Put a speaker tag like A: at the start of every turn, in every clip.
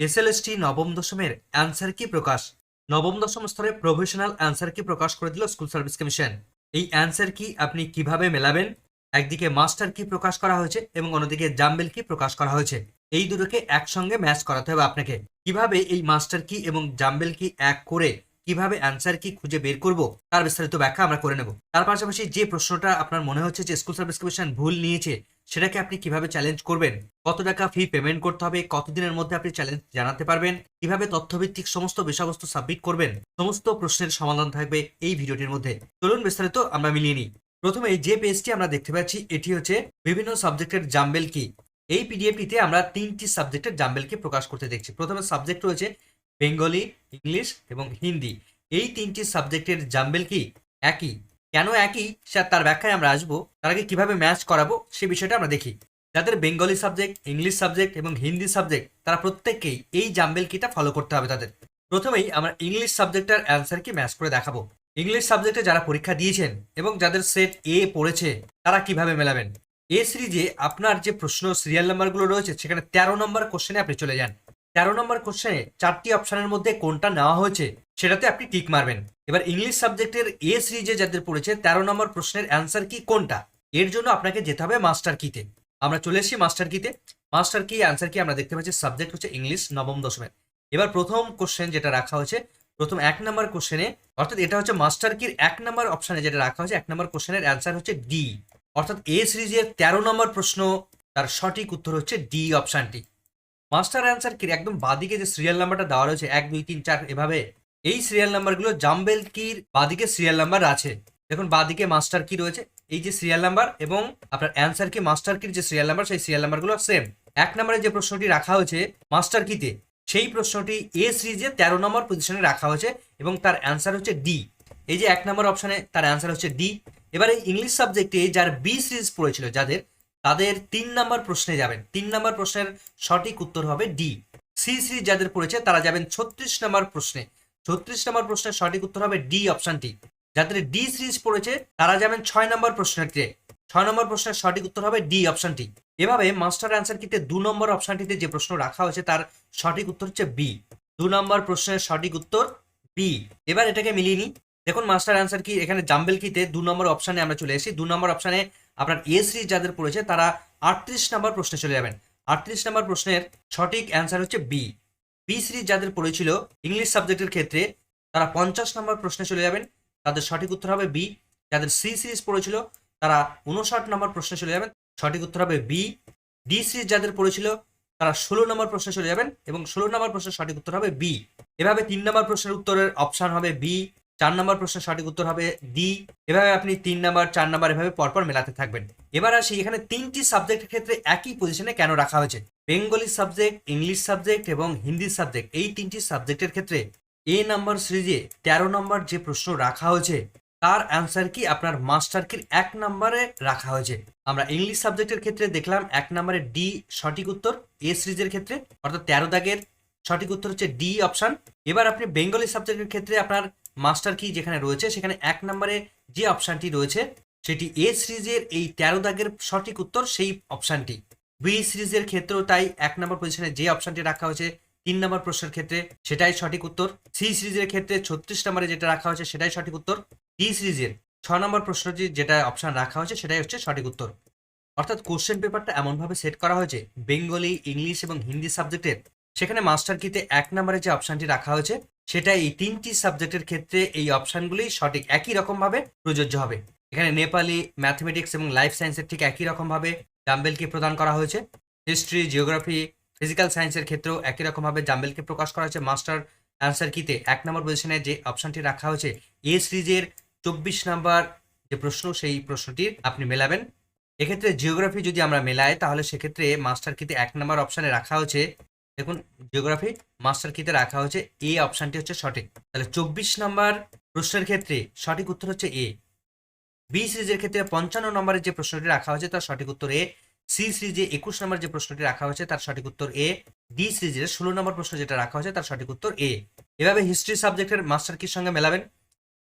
A: SLST নবম দশমের answer কি প্রকাশ? নবম দশম স্তরে প্রফেশনাল অ্যান্সার কি প্রকাশ করে দিল স্কুল সার্ভিস কমিশন? এই অ্যান্সার কি আপনি কীভাবে মেলাবেন? একদিকে মাস্টার কি প্রকাশ করা হয়েছে এবং অন্যদিকে জাম্বেল কি প্রকাশ করা হয়েছে? এই দুটোকে একসঙ্গে ম্যাচ করাতে হবে আপনাকে। কীভাবে এই মাস্টার কি এবং জাম্বেল কি এক করে কীভাবে অ্যান্সার কি খুঁজে বের করব তার বিস্তারিত ব্যাখ্যা আমরা করে নেব। তার পাশাপাশি যে প্রশ্নটা আপনার মনে হচ্ছে যে স্কুল সার্ভিস কমিশন ভুল নিয়েছে সেটাকে আপনি কীভাবে চ্যালেঞ্জ করবেন? কত টাকা ফি পেমেন্ট করতে হবে? কতদিনের মধ্যে আপনি চ্যালেঞ্জ জানাতে পারবেন? কীভাবে তথ্যভিত্তিক সমস্ত বিষয়বস্তু সাবমিট করবেন? সমস্ত প্রশ্নের সমাধান থাকবে এই ভিডিওটির মধ্যে। চলুন বিস্তারিত আমরা মিলিয়ে নিই। প্রথমে যে পেজটি আমরা দেখতে পাচ্ছি, এটি হচ্ছে বিভিন্ন সাবজেক্টের জাম্বেল কি এই পিডিএফটিতে আমরা তিনটি সাবজেক্টের জাম্বেলকে প্রকাশ করতে দেখছি। প্রথমে সাবজেক্ট রয়েছে বেঙ্গলি ইংলিশ এবং হিন্দি এই তিনটি সাবজেক্টের জাম্বেল কি একই। কেন একই স্যার তার ব্যাখ্যায় আমরা আসব, তার আগে কীভাবে ম্যাচ করাবো সে বিষয়টা আমরা দেখি। যাদের বেঙ্গলি সাবজেক্ট ইংলিশ সাবজেক্ট এবং হিন্দি সাবজেক্ট তারা প্রত্যেককেই এই জাম্বেল কিটা ফলো করতে হবে তাদের। প্রথমেই আমরা ইংলিশ সাবজেক্টের অ্যান্সার কি ম্যাচ করে দেখাবো। ইংলিশ সাবজেক্টে যারা পরীক্ষা দিয়েছেন এবং যাদের সেট এ পড়েছে, তারা কীভাবে মেলাবেন? এ সিরিজে আপনার যে প্রশ্ন সিরিয়াল নাম্বারগুলো রয়েছে, সেখানে তেরো নম্বর কোশ্চেনে আপনি চলে যান। তেরো নম্বর কোশ্চেনে চারটি অপশানের মধ্যে কোনটা নেওয়া হয়েছে সেটাতে আপনি টিক মারবেন। এবার ইংলিশ সাবজেক্টের এ সিরিজে যাদের পড়েছে তেরো নম্বর প্রশ্নের অ্যান্সার কি কোনটা? এর জন্য আপনাকে যেতে হবে মাস্টার কিতে আমরা চলে এসেছি মাস্টার কিতে মাস্টার কি অ্যান্সার কি আমরা দেখতে পাচ্ছি সাবজেক্ট হচ্ছে ইংলিশ নবম দশমের এবার প্রথম কোশ্চেন যেটা রাখা হয়েছে, প্রথম এক নম্বর কোশ্চেনে অর্থাৎ এটা হচ্ছে মাস্টার কির এক নম্বর অপশানে যেটা রাখা হয়েছে, এক নম্বর কোশ্চেনের অ্যান্সার হচ্ছে ডি অর্থাৎ এ সিরিজের তেরো নম্বর প্রশ্ন, তার সঠিক উত্তর হচ্ছে ডি অপশানটি মাস্টার অ্যান্সার কির একদম বাদিকে যে সিরিয়াল নাম্বারটা দেওয়া রয়েছে, এক, দুই, তিন, চার, এভাবে এই সিরিয়াল নাম্বারগুলো জাম্বেল কির বাদিকে সিরিয়াল নাম্বার আছে। দেখুন, বাদিকে মাস্টার কি রয়েছে। এই যে সিরিয়াল নাম্বার এবং আপনার অ্যান্সার কি মাস্টার কির যে সিরিয়াল নাম্বার সেই সিরিয়াল নাম্বারগুলো সেম এক নম্বরে যে প্রশ্নটি রাখা হয়েছে মাস্টার কিতে সেই প্রশ্নটি এ সিরিজে তেরো নম্বর পজিশনে রাখা হয়েছে এবং তার অ্যান্সার হচ্ছে ডি এই যে এক নম্বর অপশনে তার অ্যান্সার হচ্ছে ডি এবার এই ইংলিশ সাবজেক্টে যার বি সিরিজ পড়েছিল যাদের, তাদের তিন নম্বর প্রশ্নে যাবেন। তিন নম্বর প্রশ্নের সঠিক উত্তর হবে ডি সি সিরিজ যাদের পড়েছে, তারা যাবেন ছত্রিশ নম্বর প্রশ্নে। ছত্রিশ নম্বর প্রশ্নের সঠিক উত্তর হবে ডি অপশনটি যাদের ডি সিরিজ পড়েছে, তারা যাবেন ছয় নম্বর প্রশ্নটিতে ছয় নম্বর প্রশ্নের সঠিক উত্তর হবে ডি অপশনটি এভাবে মাস্টার অ্যান্সার কিতে দু নম্বর অপশনটিতে যে প্রশ্ন রাখা হয়েছে, তার সঠিক উত্তর হচ্ছে বি। দু নম্বর প্রশ্নের সঠিক উত্তর বি। এবার এটাকে মিলিয়ে নিই। দেখুন মাস্টার অ্যান্সার কি এখানে জাম্বেল কিতে দু নম্বর অপশানে আমরা চলে এসেছি। দু নম্বর অপশানে আপনার এ সিরিজ যাদের পড়েছে, তারা আটত্রিশ নম্বর প্রশ্নে চলে যাবেন। আটত্রিশ নম্বর প্রশ্নের সঠিক অ্যান্সার হচ্ছে বি বি সিরিজ যাদের পড়েছিল ইংলিশ সাবজেক্টের ক্ষেত্রে তারা পঞ্চাশ নম্বর প্রশ্নে চলে যাবেন। তাদের সঠিক উত্তর হবে বি যাদের সি সিরিজ পড়েছিল তারা উনষাট নম্বর প্রশ্নে চলে যাবেন। সঠিক উত্তর হবে বি ডি সিরিজ যাদের পড়েছিল তারা ষোলো নম্বর প্রশ্নে চলে যাবেন এবং ষোলো নম্বর প্রশ্নের সঠিক উত্তর হবে বি এভাবে তিন নম্বর প্রশ্নের উত্তরের অপশান হবে বি চার নম্বর প্রশ্নের সঠিক উত্তর হবে ডি এভাবে আপনি তিন নম্বর চার নম্বর এভাবে পরপর মেলাতে থাকবেন। এবার আসি, এখানে তিনটি সাবজেক্টের ক্ষেত্রে একই পজিশনে কেন রাখা হয়েছে? বেঙ্গলি সাবজেক্ট, ইংলিশ সাবজেক্ট এবং হিন্দি সাবজেক্ট, এই তিনটি সাবজেক্টের ক্ষেত্রে এ নাম্বার সিরিজে তেরো নম্বর যে প্রশ্ন রাখা হয়েছে, তার অ্যান্সার কি আপনার মাস্টার কির এক নম্বরে রাখা হয়েছে? আমরা ইংলিশ সাবজেক্টের ক্ষেত্রে দেখলাম এক নম্বরে ডি সঠিক উত্তর এ সিরিজের ক্ষেত্রে, অর্থাৎ তেরো দাগের সঠিক উত্তর হচ্ছে ডি অপশান এবার আপনি বেঙ্গলি সাবজেক্টের ক্ষেত্রে আপনার মাস্টার কি যেখানে রয়েছে, সেখানে এক নম্বরে যে অপশানটি রয়েছে, সেটি এ সিরিজের এই তেরো দাগের সঠিক উত্তর, সেই অপশানটি বি সিরিজের ক্ষেত্রেও তাই এক নম্বর পজিশনে যে অপশনটি রাখা হয়েছে, তিন নম্বর প্রশ্নের ক্ষেত্রে সেটাই সঠিক উত্তর। সি সিরিজের ক্ষেত্রে ছত্রিশ নম্বরে যেটা রাখা হয়েছে, সেটাই সঠিক উত্তর। ডি সিরিজের ছ নম্বর প্রশ্নটি যেটা অপশান রাখা হয়েছে, সেটাই হচ্ছে সঠিক উত্তর। অর্থাৎ কোশ্চেন পেপারটা এমনভাবে সেট করা হয়েছে, বেঙ্গলি, ইংলিশ এবং হিন্দি সাবজেক্টের সেখানে মাস্টার কিতে এক নম্বরে যে অপশানটি রাখা হয়েছে, সেটা এই তিনটি সাবজেক্টের ক্ষেত্রে এই অপশানগুলি সঠিক একই রকমভাবে প্রযোজ্য হবে। এখানে নেপালি ম্যাথমেটিক্স এবং লাইফ সায়েন্সের ঠিক একই রকমভাবে জাম্বেলকে প্রদান করা হয়েছে। হিস্ট্রি, জিওগ্রাফি, ফিজিক্যাল সায়েন্সের ক্ষেত্রেও একই রকমভাবে জাম্বেলকে প্রকাশ করা হয়েছে। মাস্টার অ্যান্সার কিতে এক নম্বর পজিশনে যে অপশানটি রাখা হয়েছে, এ সিরিজের চব্বিশ নাম্বার যে প্রশ্ন, সেই প্রশ্নটির আপনি মেলাবেন। এক্ষেত্রে জিওগ্রাফি যদি আমরা মেলাই তাহলে সেক্ষেত্রে মাস্টার কিতে এক নম্বর অপশানে রাখা হয়েছে। দেখুন, জিওগ্রাফি মাস্টার কিতে রাখা হয়েছে, এ অপশানটি হচ্ছে সঠিক। তাহলে চব্বিশ নম্বর প্রশ্নের ক্ষেত্রে সঠিক উত্তর হচ্ছে এ। বি সিরিজের ক্ষেত্রে পঞ্চান্ন নম্বরের যে প্রশ্নটি রাখা হয়েছে, তার সঠিক উত্তর এ। সি সিরিজে একুশ নম্বর যে প্রশ্নটি রাখা হয়েছে, তার সঠিক উত্তর এ। ডি সিরিজের ষোলো নম্বর প্রশ্ন যেটা রাখা হয়েছে, তার সঠিক উত্তর এ। এভাবে হিস্ট্রি সাবজেক্টের মাস্টার কির সঙ্গে মেলাবেন।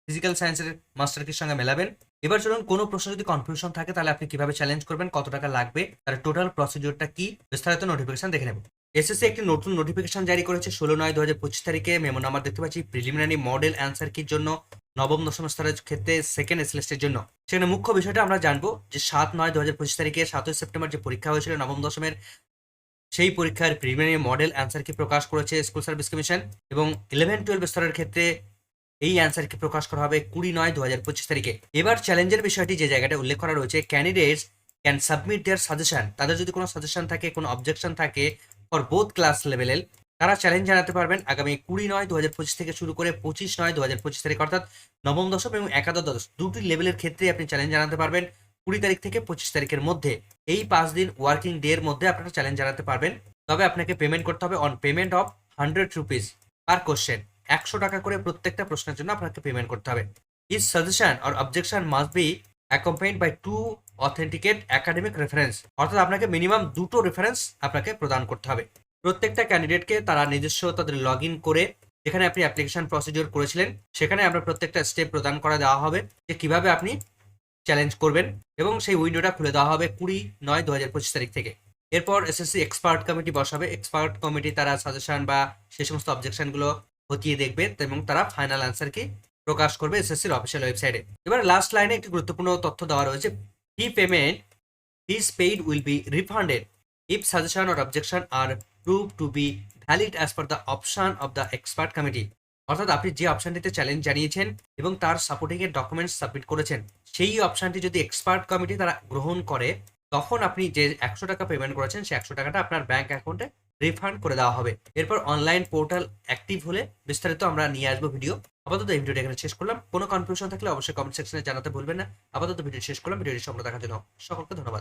A: ফিজিক্যাল সায়েন্সের মাস্টার কির সঙ্গে মেলাবেন। এবার চলুন কোনো প্রশ্ন যদি কনফিউশন থাকে, তাহলে আপনি কীভাবে চ্যালেঞ্জ করবেন, কত টাকা লাগবে, তার টোটাল প্রসিডিওরটা কি, বিস্তারিত নোটিফিকেশন দেখে নেব। এসএসসি একটি নতুন নোটিফিকেশন জারি করেছে ষোলো নয় দু হাজার পঁচিশ তারিখে। মেমো নাম্বার দেখতে পাচ্ছি প্রিলিমিনারি মডেল অ্যান্সার কির জন্য। নবম, দশম স্তরের ক্ষেত্রে সেকেন্ড এসএলএসটির জন্য। সেখানে মুখ্য বিষয়টা আমরা জানব যে সাত, নয় দু হাজার পঁচিশ তারিখে সাতই সেপ্টেম্বর যে পরীক্ষা হয়েছিল নবম, দশমের, সেই পরীক্ষার প্রিলিমিনারি মডেল অ্যান্সার কি প্রকাশ করেছে স্কুল সার্ভিস কমিশন এবং ইলেভেন টুয়েলভ স্তরের ক্ষেত্রে এই অ্যান্সার কি প্রকাশ করা হবে কুড়ি, নয় দু হাজার পঁচিশ তারিখে? এবার চ্যালেঞ্জের বিষয়টি যে জায়গাটা উল্লেখ করা রয়েছে candidates can submit their suggestion তাদের যদি কোনো সাজেশন থাকে, কোনো অবজেকশন থাকে ফর বোথ ক্লাস লেভেলের তারা চ্যালেঞ্জ জানাতে পারবেন? আগামী কুড়ি নয় দু হাজার পঁচিশ থেকে শুরু করে পঁচিশ নয় দু হাজার পঁচিশ তারিখ, অর্থাৎ নবম দশম এবং একাদশ দশ দুটি লেভেলের ক্ষেত্রে আপনি চ্যালেঞ্জ জানাতে পারবেন কুড়ি তারিখ থেকে পঁচিশ তারিখের মধ্যে। এই পাঁচ দিন ওয়ার্কিং ডে এর মধ্যে আপনারা চ্যালেঞ্জ জানাতে পারবেন। তবে আপনাকে পেমেন্ট করতে হবে on payment of hundred rupees per question একশো টাকা করে প্রত্যেকটা প্রশ্নের জন্য আপনাকে পেমেন্ট করতে হবে। Is suggestion or objection must be accompanied by two authenticate academic reference অর্থাৎ আপনাকে মিনিমাম দুটো রেফারেন্স আপনাকে প্রদান করতে হবে। প্রত্যেকটা ক্যান্ডিডেটকে তারা নিজস্ব তাদের লগ করে যেখানে আপনি অ্যাপ্লিকেশন প্রসিডিওর করেছিলেন, সেখানে আপনার প্রত্যেকটা স্টেপ প্রদান করা দেওয়া হবে যে কীভাবে আপনি চ্যালেঞ্জ করবেন এবং সেই উইন্ডোটা খুলে দেওয়া হবে কুড়ি নয় দু হাজার পঁচিশ তারিখ থেকে। এরপর এসএসসি এক্সপার্ট কমিটি বসাবে। এক্সপার্ট কমিটি তারা সাজেশন বা সেই সমস্ত অবজেকশনগুলো খতিয়ে দেখবে এবং তারা ফাইনাল আনসারকে প্রকাশ করবে এসএসসির অফিসিয়াল ওয়েবসাইটে এবার লাস্ট লাইনে একটি গুরুত্বপূর্ণ তথ্য দেওয়া রয়েছে। Fee payment fees paid will be refunded if suggestion or objection are proved to be valid as per the option of the expert committee. অর্থাৎ আপনি যে অপশনটিতে চ্যালেঞ্জ জানিয়েছেন এবং তার সাপোর্টিং এর ডকুমেন্টস সাবমিট করেছেন, সেই অপশনটি যদি এক্সপার্ট কমিটি তারা গ্রহণ করে, তখন আপনি যে একশো টাকা পেমেন্ট করেছেন, সেই একশো টাকাটা আপনার ব্যাংক অ্যাকাউন্টে রিফান্ড করে দেওয়া হবে। এরপর অনলাইন পোর্টাল অ্যাক্টিভ হলে বিস্তারিত আমরা নিয়ে আসব ভিডিও আপাতত এই ভিডিওটা এখানে শেষ করলাম। কোনো কনফিউশন থাকলে অবশ্যই কমেন্ট সেকশনে জানাতে ভুলবেন না। আপাতত ভিডিও শেষ করলাম। ভিডিওটি সম্পূর্ণ দেখার জন্য সকলকে ধন্যবাদ।